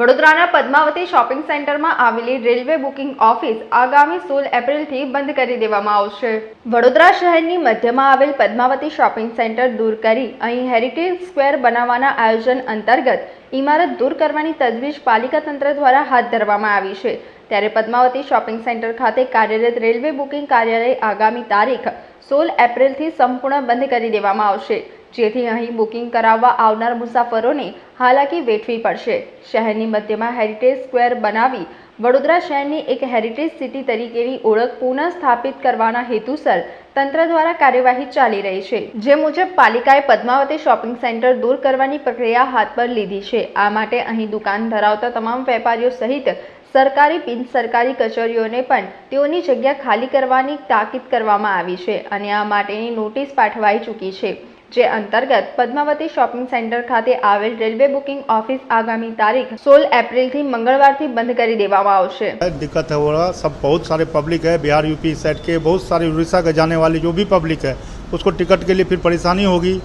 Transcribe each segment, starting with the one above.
વડોદરાના પદ્માવતી શોપિંગ સેન્ટરમાં આવેલી રેલવે બુકિંગ ઓફિસ આગામી સોળ એપ્રિલથી બંધ કરી દેવામાં આવશે. વડોદરા શહેરની મધ્યમાં આવેલ પદ્માવતી શોપિંગ સેન્ટર દૂર કરી અહીં હેરિટેજ સ્ક્વેર બનાવવાના આયોજન અંતર્ગત ઇમારત દૂર કરવાની તજવીજ પાલિકા તંત્ર દ્વારા હાથ ધરવામાં આવી છે. ત્યારે પદ્માવતી શોપિંગ સેન્ટર ખાતે કાર્યરત રેલવે બુકિંગ કાર્યાલય આગામી તારીખ સોળ એપ્રિલથી સંપૂર્ણ બંધ કરી દેવામાં આવશે. જેથી અહીં બુકિંગ કરાવવા આવનાર મુસાફરોને હાલાકી વેઠવી પડશે. શહેરની મધ્યમાં હેરિટેજ સ્ક્વેર બનાવી વડોદરા શહેરની એક હેરિટેજ સિટી તરીકેની ઓળખ પુનઃ સ્થાપિત કરવાના હેતુસર તંત્ર દ્વારા કાર્યવાહી ચાલી રહી છે. જે મુજબ, પાલિકાએ પદ્માવતી શોપિંગ સેન્ટર દૂર કરવાની પ્રક્રિયા હાથ પર લીધી છે. આ માટે અહીં દુકાન ધરાવતા તમામ વેપારીઓ સહિત સરકારી, બિન સરકારી કચેરીઓને પણ તેઓની જગ્યા ખાલી કરવાની તાકીદ કરવામાં આવી છે અને આ માટેની નોટિસ પાઠવાઈ ચૂકી છે. જે અંતર્ગત પદ્માવતી શોપિંગ સેન્ટર ખાતે આવેલ રેલવે બુકિંગ ઓફિસ આગામી તારીખ સોળ એપ્રિલથી મંગળવારથી બંધ કરી દેવામાં આવશે दिक्कत है हो रहा सब बहुत सारे पब्लिक है बिहार यूपी साइड के बहुत सारे उड़ीसा के जाने वाली जो भी पब्लिक है उसको टिकट के लिए फिर परेशानी होगी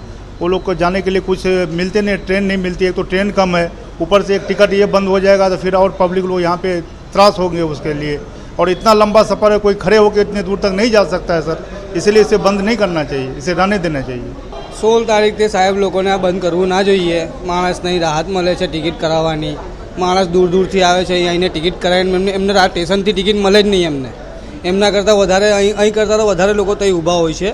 वो लोग को जाने के लिए कुछ मिलते नहीं ट्रेन नहीं मिलती है तो ट्रेन कम है ऊपर से एक टिकट ये बंद हो जाएगा तो फिर और पब्लिक लोग यहाँ पे त्रास होंगे उसके लिए और इतना लंबा सफ़र है कोई खड़े होकर इतने दूर तक नहीं जा सकता है सर इसलिए इसे बंद नहीं करना चाहिए इसे रहने देना चाहिए સોળ તારીખથી સાહેબ લોકોને આ બંધ કરવું ના જોઈએ. માણસને રાહત મળે છે ટિકિટ કરાવવાની. માણસ દૂર દૂરથી આવે છે અહીં આવીને ટિકિટ કરાવીને એમને એમને આ સ્ટેશનથી ટિકિટ મળે જ નહીં એમને. એમના કરતાં વધારે અહીં અહીં કરતાં તો વધારે લોકો ત્યાં ઊભા હોય છે.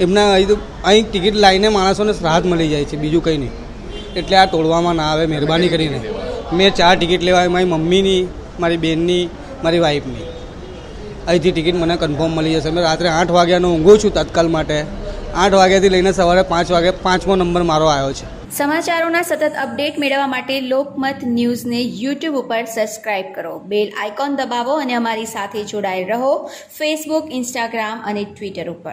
એમના અહીં તો અહીં ટિકિટ લાવીને માણસોને રાહત મળી જાય છે, બીજું કંઈ નહીં. એટલે આ તોડવામાં ના આવે, મહેરબાની કરીને. મેં ચાર ટિકિટ લેવા મારી મમ્મીની, મારી બેનની, મારી વાઈફની. અહીંથી ટિકિટ મને કન્ફર્મ મળી જશે. મેં રાત્રે આઠ વાગ્યાનો ઊંઘું છું તત્કાલ માટે. આઠ વાગ્યાથી લઈને સવારે પાંચ વાગે પાંચમો નંબર મારો આવ્યો છે. સમાચારોના સતત અપડેટ મેળવવા માટે લોકમત ન્યૂઝને યુટ્યુબ ઉપર સબસ્ક્રાઇબ કરો. બેલ આઇકોન દબાવો અને અમારી સાથે જોડાયેલ રહો. ફેસબુક ઇન્સ્ટાગ્રામ અને ટ્વિટર ઉપર.